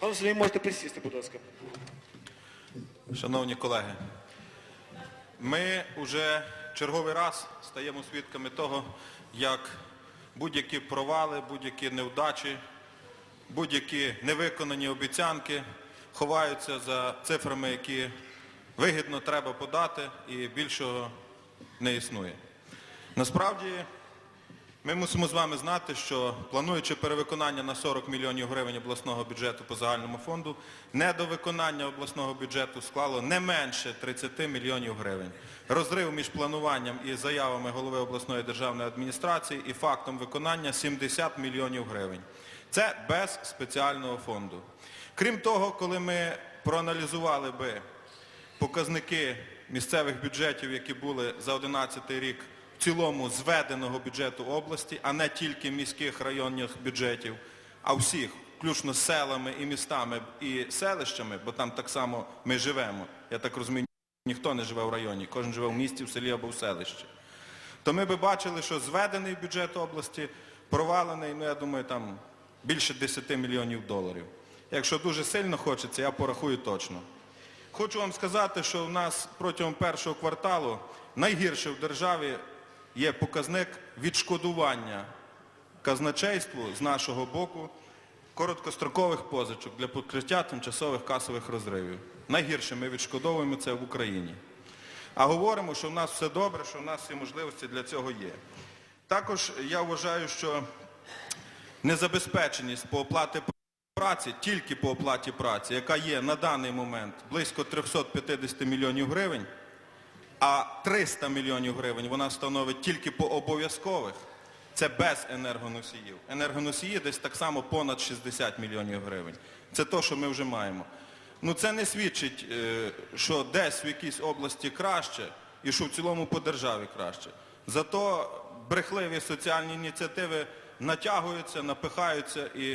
Пане Сергій, можете присісти, будь ласка. Шановні колеги, ми вже черговий раз стаємо свідками того, як будь-які провали, будь-які невдачі, будь-які невиконані обіцянки ховаються за цифрами, які вигідно треба подати і більшого не існує. Насправді ми мусимо з вами знати, що плануючи перевиконання на 40 мільйонів гривень обласного бюджету по загальному фонду, недовиконання обласного бюджету склало не менше 30 мільйонів гривень. Розрив між плануванням і заявами голови обласної державної адміністрації і фактом виконання 70 мільйонів гривень. Це без спеціального фонду. Крім того, коли ми проаналізували би показники місцевих бюджетів, які були за 2011 рік цілому зведеного бюджету області, а не тільки міських районних бюджетів, а всіх, включно з селами і містами і селищами, бо там так само ми живемо. Я так розумію, ніхто не живе в районі, кожен живе в місті, в селі або в селищі. То ми би бачили, що зведений бюджет області провалений, ну я думаю, там більше 10 мільйонів доларів. Якщо дуже сильно хочеться, я порахую точно. Хочу вам сказати, що в нас протягом першого кварталу найгірше в державі є показник відшкодування казначейству з нашого боку короткострокових позичок для покриття тимчасових касових розривів. Найгірше ми відшкодовуємо це в Україні. А говоримо, що в нас все добре, що в нас всі можливості для цього є. Також я вважаю, що незабезпеченість по оплаті праці, тільки по оплаті праці, яка є на даний момент близько 350 мільйонів гривень, а 300 мільйонів гривень вона становить тільки по обов'язкових, це без енергоносіїв. Енергоносії десь так само понад 60 мільйонів гривень. Це те, що ми вже маємо. Ну це не свідчить, е, що десь в якійсь області краще і що в цілому по державі краще. Зато брехливі соціальні ініціативи натягуються, напихаються і,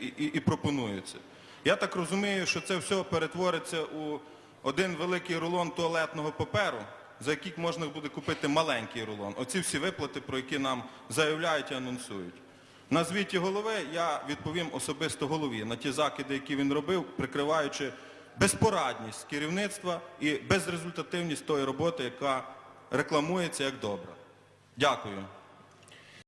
і, і, і пропонуються. Я так розумію, що це все перетвориться у один великий рулон туалетного паперу, за які можна буде купити маленький рулон. Оці всі виплати, про які нам заявляють і анонсують. На звіті голови я відповім особисто голові на ті закиди, які він робив, прикриваючи безпорадність керівництва і безрезультативність тої роботи, яка рекламується як добра. Дякую.